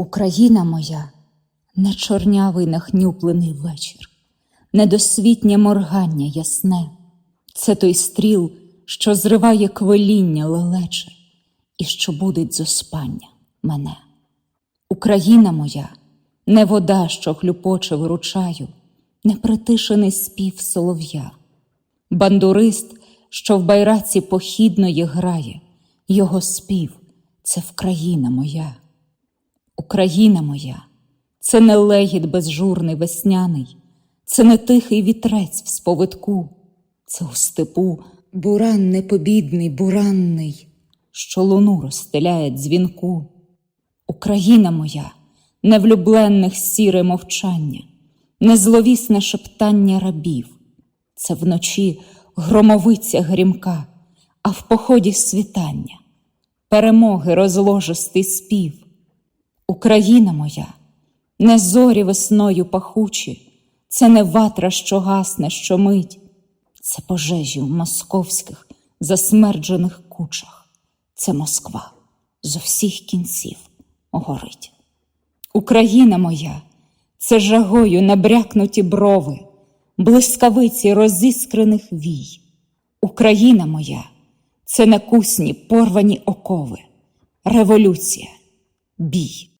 Україна моя, не чорнявий нахнюплений вечір, недосвітнє моргання ясне, це той стріл, що зриває квеління лелече, і що будить з оспання мене. Україна моя, не вода, що хлюпоче виручаю, не притишений спів солов'я, бандурист, що в байраці похідної грає, його спів це Вкраїна моя. Україна моя, це не легіт безжурний весняний, це не тихий вітрець в сповитку, це у степу буран непобідний, буранний, що луну розстеляє дзвінку. Україна моя, не влюбленних сіре мовчання, не зловісне шептання рабів, це вночі громовиця грімка, а в поході світання, перемоги розложистий спів. Україна моя, не зорі весною пахучі, це не ватра, що гасне, що мить, це пожежі в московських засмерджених кучах, це Москва з усіх кінців горить. Україна моя, це жагою набрякнуті брови, блискавиці розіскрених вій. Україна моя, це некусні порвані окови, революція, бій.